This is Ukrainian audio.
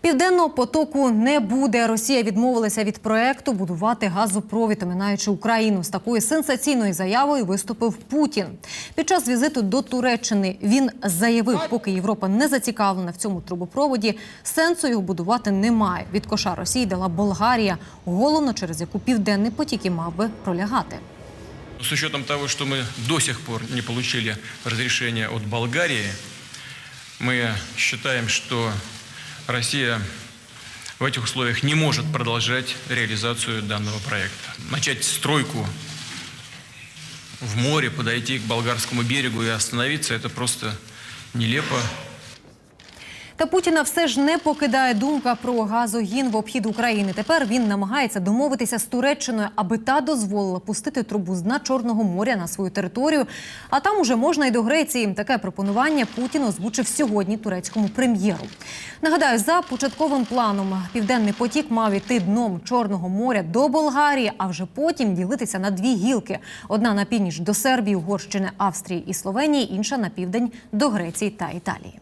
Південного потоку не буде. Росія відмовилася від проекту будувати газопровід, оминаючи Україну. З такою сенсаційною заявою виступив Путін. Під час візиту до Туреччини він заявив, поки Європа не зацікавлена в цьому трубопроводі, сенсу його будувати немає. Від коша Росії дала Болгарія, головно через яку південний потік і мав би пролягати. С учетом того, что мы до сих пор не получили разрешения от Болгарии, мы считаем, что Россия в этих условиях не может продолжать реализацию данного проекта. Начать стройку в море, подойти к болгарскому берегу и остановиться – это просто нелепо, Та Путіна все ж не покидає думка про газогін в обхід України. Тепер він намагається домовитися з Туреччиною, аби та дозволила пустити трубу з дна Чорного моря на свою територію. А там уже можна й до Греції. Таке пропонування Путін озвучив сьогодні турецькому прем'єру. Нагадаю, за початковим планом південний потік мав іти дном Чорного моря до Болгарії, а вже потім ділитися на дві гілки: одна на північ до Сербії, Угорщини, Австрії і Словенії, інша на південь до Греції та Італії.